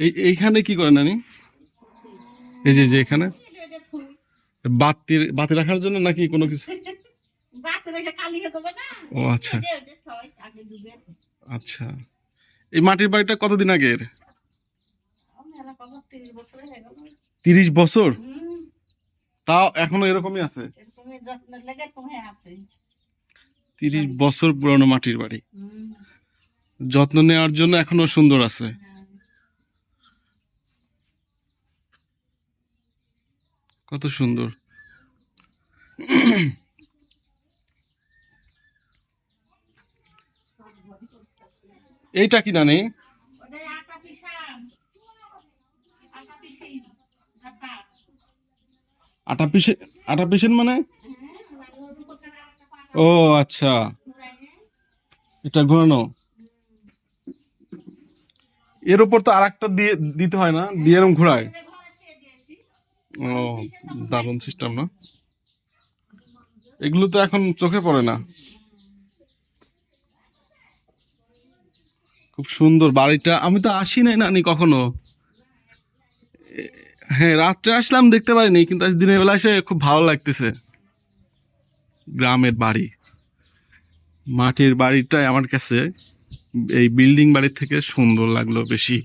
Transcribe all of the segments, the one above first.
এই, এইখানে কি করে নানি? এই যে যে এখানে? বাতি বাতি রাখার জন্য নাকি কোনো কিছু? ও আচ্ছা। আচ্ছা। এই মাটির বাড়িটা কতদিন আগের আমি এলা কত 30 বছর হয়ে তিরিশ বছর? তাও এখনও এরকমই আছে? তিরিশ বছর পুরনো মাটির বাড়ি। যত্ন নেওয়ার জন্য এখনও সুন্দর আছে। কত সুন্দর। এইটা কি নানি? ওটা আটা পিসি, আটা আটা পিসে আটা পিসেন মানে? ও আচ্ছা। এটা ঘোরানো। এর উপর তো আর একটা দিয়ে দিতে হয় না, দিয়ে এরকম ঘোরায়। ও, দারুণ সিস্টেম না? এগুলো তো এখন চোখে পড়ে না। খুব সুন্দর বাড়িটা। আমি তো আসি নাই নানি কখনো। হ্যাঁ রাত্রে আসলাম, দেখতে পারিনি, কিন্তু আজ দিনের বেলা এসে খুব ভালো লাগতেছে। গ্রামের বাড়ি। মাটির বাড়িটাই আমার কাছে এই বিল্ডিং বাড়ির থেকে সুন্দর লাগল বেশি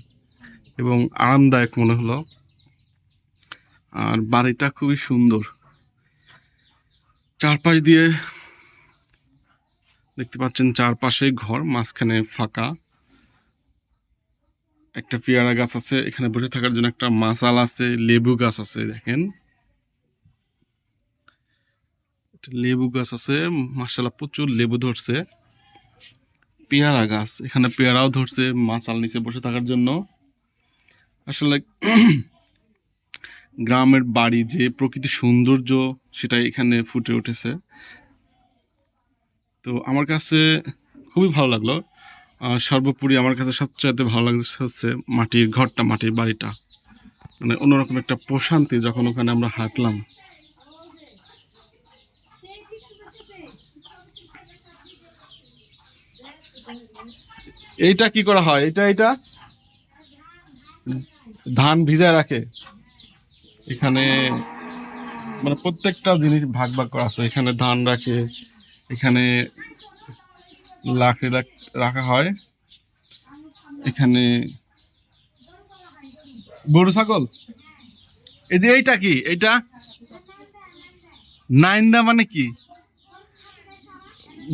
এবং আরামদায়ক মনে হলো। আর বাড়িটা খুবই সুন্দর। চারপাশ দিয়ে দেখতে পাচ্ছেন চারপাশে ঘর, মাঝখানে ফাঁকা। একটা পেয়ারা গাছ আছে, এখানে বসে থাকার জন্য একটা মাসাল আছে, লেবু গাছ আছে, দেখেন। লেবু গাছ আছে মাসালা প্রচুর লেবু ধরছে। পেয়ারা গাছ, এখানে পেয়ারাও ধরছে মাচাল নিচে বসে থাকার জন্য। আসলে গ্রামের বাড়ি যে প্রকৃতির সৌন্দর্য সেটা এখানে ফুটে উঠেছে। তো আমার কাছে খুবই ভালো লাগল। সর্বোপরি আমার কাছে সবচেয়ে ভালো লাগছে হচ্ছে মাটির ঘরটা, মাটির বাড়িটা। মানে অন্যরকম একটা প্রশান্তি যখন ওখানে আমরা হাঁটলাম। এইটা কি করা হয়? এটা এটা ধান ভিজায় রাখে? এখানে মানে প্রত্যেকটা জিনিস ভাগ ভাগ করা আছে। এখানে ধান রাখে, এখানে রাখ- রাখা হয়, এখানে গরু, ছাগল। এই যে এইটা কি? এইটা নাইন্দা মানে কি?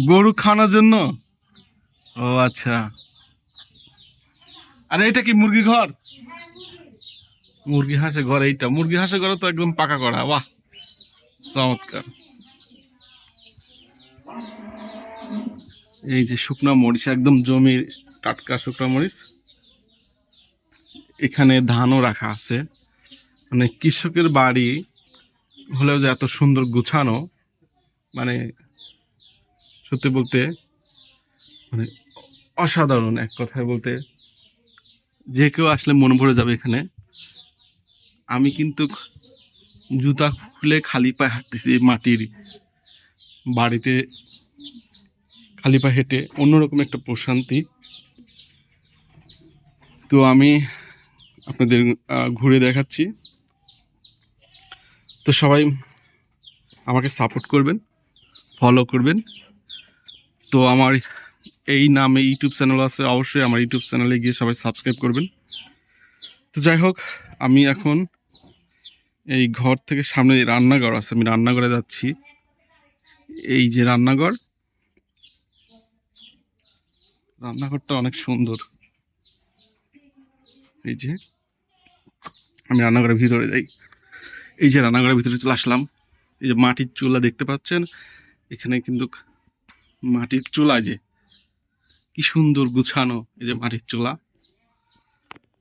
গরু খাওয়ানোর জন্য? ও আচ্ছা। আর এটা কি মুরগি ঘর? মুরগি হাঁসের ঘর এইটা। মুরগি হাঁসের ঘরে তো একদম পাকা করা, বাহ! চমৎকার। এই যে শুকনো মরিচ, একদম জমির টাটকা শুকনা মরিচ। এখানে ধানও রাখা আছে। মানে কৃষকের বাড়ি হলেও যে এত সুন্দর গুছানো মানে সত্যি বলতে মানে অসাধারণ এক কথায় বলতে। যে কেউ আসলে মন ভরে যাবে এখানে। আমি কিন্তু জুতা খুলে খালি পায়ে হাঁটতেছি এই মাটির বাড়িতে। খালি পায়ে হেঁটে অন্যরকম একটা প্রশান্তি। তো আমি আপনাদের ঘুরে দেখাচ্ছি। তো সবাই আমাকে সাপোর্ট করবেন, ফলো করবেন। তো আমার এই নামে ইউটিউব চ্যানেল আছে, অবশ্যই আমার ইউটিউব চ্যানেলে গিয়ে সবাই সাবস্ক্রাইব করবেন। তো যাই হোক আমি এখন এই ঘর থেকে সামনে রান্নাঘর আছে, আমি রান্নাঘরে যাচ্ছি। এই যে রান্নাঘর, রান্নাঘরটা অনেক সুন্দর। এই যে, আমি রান্নাঘরের ভিতরে যাই। এই যে রান্নাঘরের ভিতরে চলে আসলাম। এই যে মাটির চুলা দেখতে পাচ্ছেন? এখানে কিন্তু মাটির চুলা যে কি সুন্দর গুছানো এই যে মাটির চুলা।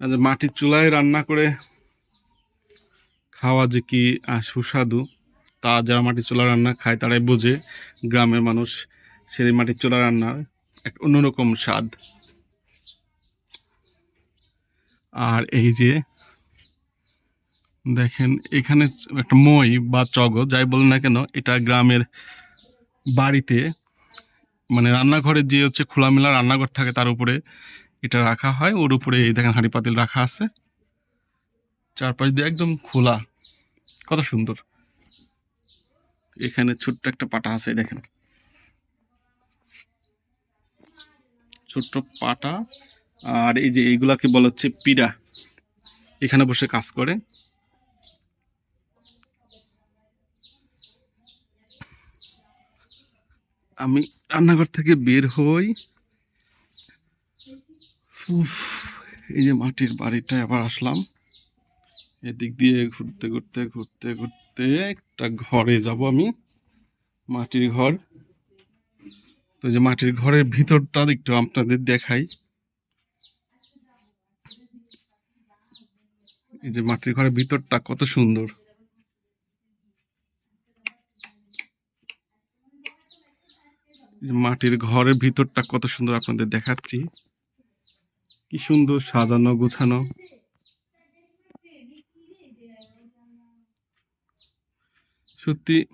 যে মাটির চুলায় রান্না করে খাওয়া যে কি সুস্বাদু, তা যারা মাটির চুলা রান্না খায় তারাই বোঝে। গ্রামের মানুষ সেই মাটির চুলা রান্নার এক অন্যরকম স্বাদ। আর এই যে দেখেন, এখানে একটা মই বা চগ, যাই বলেন না কেন, এটা গ্রামের বাড়িতে মানে রান্নাঘরে যে হচ্ছে খোলামেলা রান্নাঘর থাকে তার উপরে এটা রাখা হয়, ওর উপরে এই দেখেন হাঁড়ি পাতিল রাখা আছে। চারপাশ দিয়ে একদম খোলা। কত সুন্দর। এখানে ছোট্ট একটা পাটা আছে দেখেন। ছোট্ট পাটা, আর এই যে এইগুলাকে বলা হচ্ছে পিড়া। এখানে বসে কাজ করে। আমি রান্নাঘর থেকে বের হই। উফ, এই যে মাটির বাড়িটায় আবার আসলাম। এদিক দিয়ে ঘুরতে ঘুরতে ঘুরতে ঘুরতে একটা ঘরে যাব আমি মাটির ঘর। তো যে মাটির ঘরের ভিতরটা একটু আপনাদের দেখাই। এই যে মাটির ঘরের ভিতরটা কত সুন্দর। মাটির ঘরের ভিতরটা কত সুন্দর আপনাদের দেখাচ্ছি। কি সুন্দর সাজানো গোছানো। সত্যি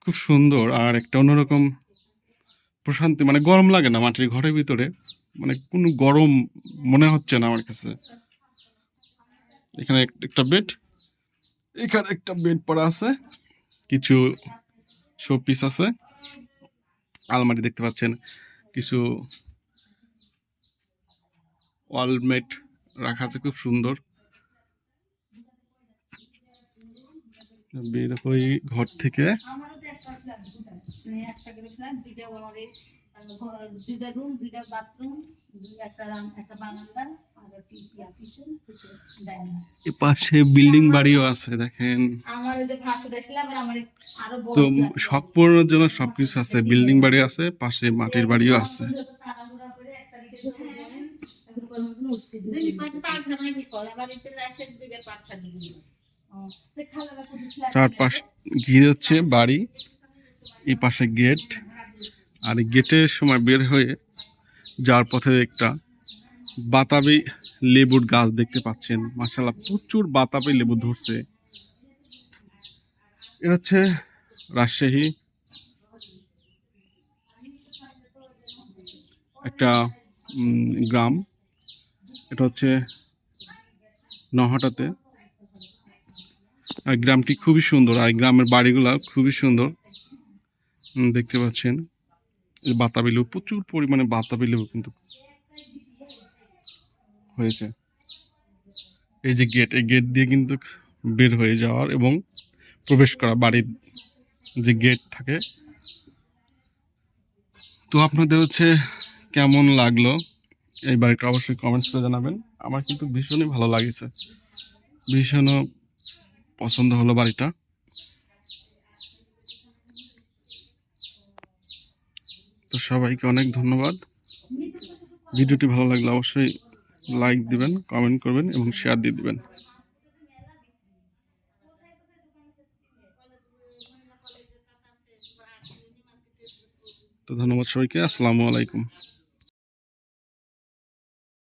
খুব সুন্দর। আর একটা অন্যরকম প্রশান্তি মানে গরম লাগে না মাটির ঘরের ভিতরে? মানে কোনো গরম মনে হচ্ছে না আমার কাছে। এখানে এক- একটা বেড এখানে একটা বেড পড়া আছে। কিছু শো পিস আছে। আলমারি দেখতে পাচ্ছেন। কিছু ওয়ালমেট রাখা আছে, খুব সুন্দর। বের হই ঘর থেকে। মানে দুইটা রুম দুইটা বাথরুম পাশে বিল্ডিং বাড়িও আছে দেখেন। তো। শখ পূরণের জন্য সবকিছু আছে বিল্ডিং বাড়ি আছে পাশে মাটির বাড়িও আছে। খালারা কোনো flat চারপাশ ঘিরে হচ্ছে বাড়ি এই পাশে গেট আর গেটের সময় বের হয়ে যাওয়ার পথে একটা বাতাবি লেবুর গাছ দেখতে পাচ্ছেন। মাসাল্লাহ প্রচুর বাতাবি লেবু ধরছে। এটা হচ্ছে রাজশাহী। একটা গ্রাম। এটা হচ্ছে নহাটাতে গ্রামটি খুবই সুন্দর, আর গ্রামের বাড়িগুলা খুবই সুন্দর। দেখতে পাচ্ছেন। বাতাবি লেবু প্রচুর পরিমাণে বাতাবি লেবু কিন্তু হয়েছে। এই যে গেট এই গেট দিয়ে কিন্তু বের হয়ে যাওয়ার এবং প্রবেশ করা বাড়ির যে গেট থাকে। তো আপনাদের হচ্ছে কেমন লাগল এই বাড়িটা অবশ্যই কমেন্টস করে জানাবেন। আমার কিন্তু ভীষণই ভালো লাগেছে। ভীষণও পছন্দ হলো বাড়িটা। তো সবাইকে অনেক ধন্যবাদ। ভিডিওটি ভালো লাগলে অবশ্যই লাইক দিবেন কমেন্ট করবেন এবং শেয়ার দিয়ে দিবেন। তো ধন্যবাদ সবাইকে, আসসালামু আলাইকুম।